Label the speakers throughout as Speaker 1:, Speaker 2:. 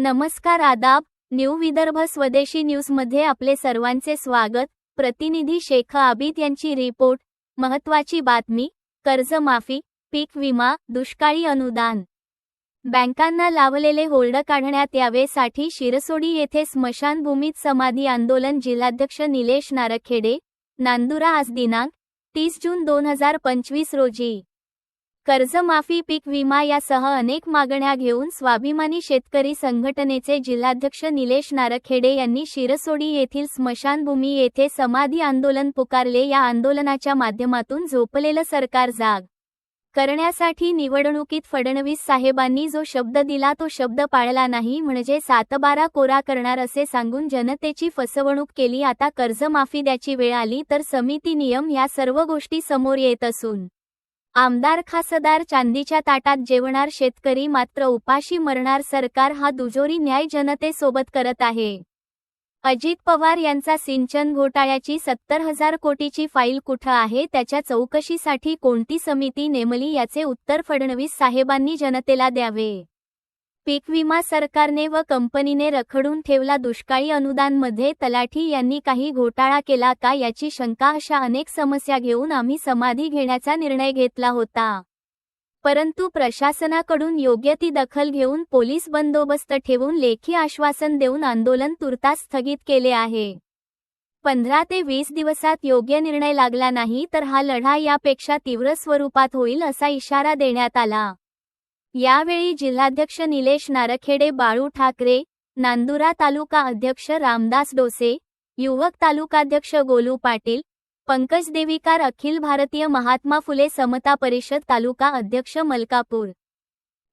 Speaker 1: नमस्कार आदाब न्यू विदर्भ स्वदेशी न्यूजमध्ये आपले सर्वांचे स्वागत. प्रतिनिधी शेख आबिद यांची रिपोर्ट. महत्वाची बातमी कर्जमाफी पीक विमा दुष्काळी अनुदान. बँकांना लावलेले होल्ड काढण्यात यावेसाठी शिरसोडी येथे स्मशानभूमीत समाधी आंदोलन जिल्हाध्यक्ष निलेश नारखेडे नांदुरा आज दिनांक तीस जून दोन हजार पंचवीस रोजी. कर्जमाफी पीक विमा यासह अनेक मागण्या घेऊन स्वाभिमानी शेतकरी संघटनेचे जिल्हाध्यक्ष निलेश नारखेडे यांनी शिरसोडी येथील स्मशानभूमी येथे समाधी आंदोलन पुकारले. या आंदोलनाच्या माध्यमातून झोपलेलं सरकार जाग करण्यासाठी निवडणुकीत फडणवीस साहेबांनी जो शब्द दिला तो शब्द पाळला नाही म्हणजे सातबारा कोरा करणार असे सांगून जनतेची फसवणूक केली. आता कर्जमाफी द्याची वेळ आली तर समिती नियम या सर्व गोष्टी समोर येत असून आमदार खासदार चांदीच्या ताटात जेवणार शेतकरी मात्र उपाशी मरणार सरकार हा दुजोरी न्याय जनतेसोबत करत आहे. अजित पवार यांचा सिंचन घोटाळ्याची सत्तर हजार कोटीची फाईल कुठं आहे? त्याच्या चौकशीसाठी कोणती समिती नेमली? याचे उत्तर फडणवीस साहेबांनी जनतेला द्यावे. पीक विमा सरकारने व कंपनीने रखडून ठेवला दुष्काळी अनुदानमध्ये तलाठी यांनी काही घोटाळा केला का याची शंका अशा अनेक समस्या घेऊन आम्ही समाधी घेण्याचा निर्णय घेतला होता. परंतु प्रशासनाकडून योग्य ती दखल घेऊन पोलीस बंदोबस्त ठेवून लेखी आश्वासन देऊन आंदोलन तुर्तास स्थगित केले आहे. पंधरा ते वीस दिवसात योग्य निर्णय लागला नाही तर हा लढा यापेक्षा तीव्र स्वरूपात होईल असा इशारा देण्यात आला. यावेळी जिल्हाध्यक्ष निलेश नारखेडे बाळू ठाकरे नांदुरा तालुका अध्यक्ष रामदास डोसे युवक तालुकाध्यक्ष गोलू पाटील पंकज देवीकार अखिल भारतीय महात्मा फुले समता परिषद तालुका अध्यक्ष मलकापूर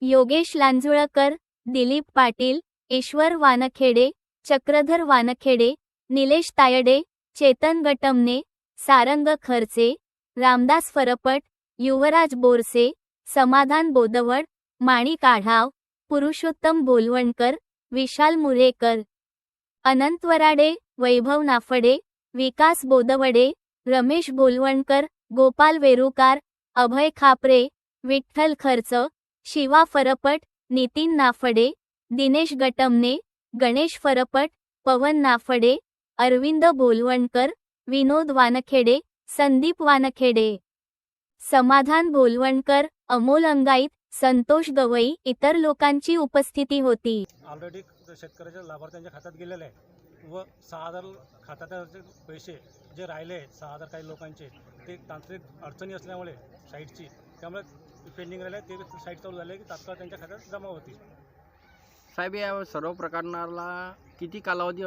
Speaker 1: योगेश लांजुळकर दिलीप पाटील ईश्वर वानखेडे चक्रधर वानखेडे निलेश तायडे चेतन गटमने सारंग खर्चे रामदास फरपट युवराज बोरसे समाधान बोदवड माणिक आढाव पुरुषोत्तम बोलवणकर विशाल मुरेकर. अनंत वराडे वैभव नाफडे विकास बोदवडे रमेश बोलवणकर गोपाल वेरुकार अभय खापरे विठ्ठल खर्च शिवा फरपट नितीन नाफडे दिनेश गटमने गणेश फरपट पवन नाफडे अरविंद बोलवणकर विनोद वानखेडे संदीप वानखेडे. समाधान बोलवणकर अमोल अंगाईत संतोष गवई इतर लोकांची उपस्थिती होती.
Speaker 2: ऑलरेडी शेतकऱ्याच्या लाभार्थ्यांच्या खात्यात गेलेले आहे व सहा हजार खात्याचे पैसे जे राहिले आहेत सहा हजार काही लोकांचे ते तांत्रिक अडचणी असल्यामुळे साईटची त्यामुळे पेंडिंग राहिले ते साईट चालू झाले की तात्काळ त्यांच्या खात्यात जमा होतील.
Speaker 3: साहेब या सर्व प्रकरणाला किती कालावधी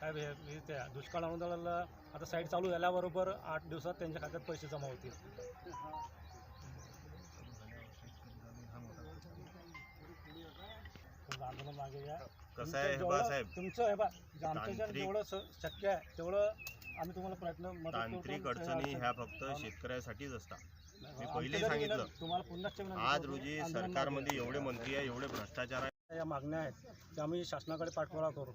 Speaker 2: साहेब हे हे त्या दुष्काळ अनुदानाला आता साईट चालू झाल्याबरोबर आठ दिवसात त्यांच्या खात्यात पैसे जमा होतील आंदोलन मागे घ्या.
Speaker 4: कसं आहे हे
Speaker 2: तुमचं
Speaker 4: बा
Speaker 2: जेवढं-
Speaker 4: साहेब
Speaker 2: तुमचं हे बा आमच्या ज्या
Speaker 4: तांत्रिक-
Speaker 2: जेवढं स- शक्य आहे तेवढं आम्ही तुम्हाला प्रयत्न मदत करतो.
Speaker 4: तांत्रिक
Speaker 2: तुमच्या
Speaker 4: अडचणी ह्या फक्त. शेतकऱ्यासाठीच असतात मी
Speaker 2: आमच्या
Speaker 4: पहिलेही
Speaker 2: जरी
Speaker 4: सांगितलं.
Speaker 2: विनंती- तुम्हाला पुन्हा एकदा विनंती
Speaker 4: आज
Speaker 2: करतो.
Speaker 4: रोजी
Speaker 2: आंदोलन मागे
Speaker 4: सरकारमध्ये
Speaker 2: घ्या.
Speaker 4: एवढे मंत्री आहे एवढे भ्रष्टाचार आहे
Speaker 2: या मागण्या आहेत त्या आम्ही शासनाकडे पाठपुरावा करू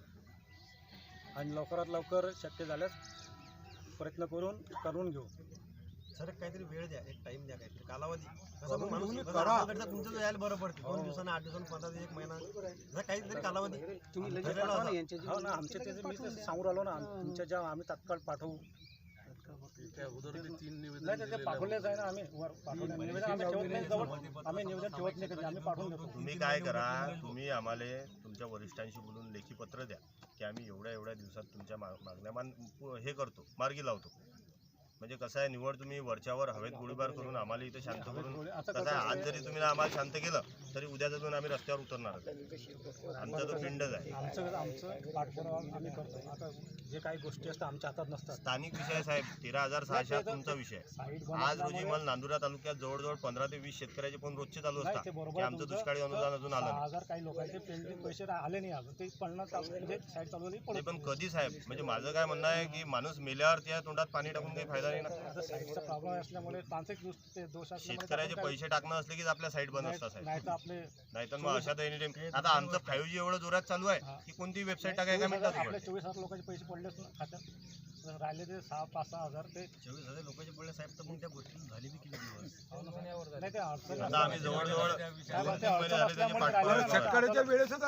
Speaker 2: आणि लवकरात लवकर शक्य झाल्यास प्रयत्न करून करून घेऊ.
Speaker 5: सर काहीतरी वेळ द्या एक टाइम द्या काहीतरी. कालावधी. कसं
Speaker 2: करून
Speaker 5: मग माणूस
Speaker 2: तुम्ही
Speaker 5: कसं
Speaker 2: करा.
Speaker 5: आपल्याकडचं तुमचं यायला बरं पडते
Speaker 2: हो.
Speaker 5: दोन दिवसांना आठ दिवसांना पंधरा दिवस एक महिना. जर काहीतरी कालावधी.
Speaker 2: तुम्ही
Speaker 5: लगेच
Speaker 2: ठरलेलं
Speaker 5: पाठवा ना
Speaker 2: असा.
Speaker 5: यांचे जे-
Speaker 2: हो ना आमचे ते जे मी ते सांगू राहिलो ना तुमच्या ज्या आम्ही तात्काळ पाठवू. नाही ते- ते पाठवलेच आहे ना आम्ही. वर पाठवले निवेदन आम्ही ठेवत नाही जवळ आम्ही निवेदन ठेवत नाही कधी आम्ही पाठवून देतो.
Speaker 4: तुम्ही काय करा तुम्ही आम्हाला तुमच्या वरिष्ठांशी बोलून लेखी पत्र द्या. की आम्ही एवढ्या एवढ्या दिवसात तुमच्या मागण्या मान हे करतो मार्गी लावतो. म्हणजे कसं आहे निवड तुम्ही वरच्यावर हवेत गोळीबार करून आम्हाला इथं शांत करून कसं आहे आज जरी तुम्ही आम्हाला शांत केलं तरी उद्या जाऊन आम्ही रस्त्यावर उतरणार आमचा तो पिंडच आहे.
Speaker 2: जे काही गोष्टी असतात आमच्या हातात नसतात
Speaker 4: स्थानिक विषय आहे, साहेब तेरा हजार सहाशे हा तुमचा विषय आहे.
Speaker 2: साईट
Speaker 4: आज रोजी मला नांदुरा तालुक्यात जवळजवळ पंधरा ते वीस शेतकऱ्याचे फोन रोजचे चालू
Speaker 2: नाही ते
Speaker 4: असतात
Speaker 2: बरोबर
Speaker 4: की
Speaker 2: आहे
Speaker 4: आमचं
Speaker 2: तुमचं.
Speaker 4: दुष्काळी अनुदान अजून आलं
Speaker 2: सहा
Speaker 4: नाही
Speaker 2: हजार काही लोकांचे पेंडिंग पैसे रा- आले नाही अजून ते चालू- म्हणजे साईड चालू झाली
Speaker 4: ते
Speaker 2: पडत
Speaker 4: पण कधी साहेब म्हणजे माझं काय म्हणणं आहे की माणूस मेल्यावर त्या तोंडात पाणी टाकून काही फायदा नाही ना
Speaker 2: आता प्रॉब्लेम असल्यामुळे तांत्रिक दोष ते दोष असल्यामुळे
Speaker 4: शेतकऱ्याचे
Speaker 2: आपण
Speaker 4: पैसे टाकणं असले की आपल्या साईड बंद
Speaker 2: नाही-
Speaker 4: असतात साहेब
Speaker 2: नाही तर आपले
Speaker 4: नाहीतर मग अशा आता आमचं फाईव्ह जी एवढं जोरात चालू. आहे की कोणती वेबसाईट टाकाय काय
Speaker 2: चोवीस
Speaker 4: म्हणतात
Speaker 2: हजार- आपले
Speaker 4: तुम्ही?
Speaker 2: चोवीस हजार लोकांचे पैसे पडलेच ना खात्यात राहिले ते सहा पाच सहा हजार. ते
Speaker 5: चोवीस हजार लोकांचे पडले साहेब तर मग त्या गोष्टी झाली बी किती दिवस?
Speaker 2: नाही ते अडचण
Speaker 4: आम्ही जवळजवळ
Speaker 2: असल्यामुळे राहिलं.
Speaker 6: शेतकऱ्याच्या वेळेसच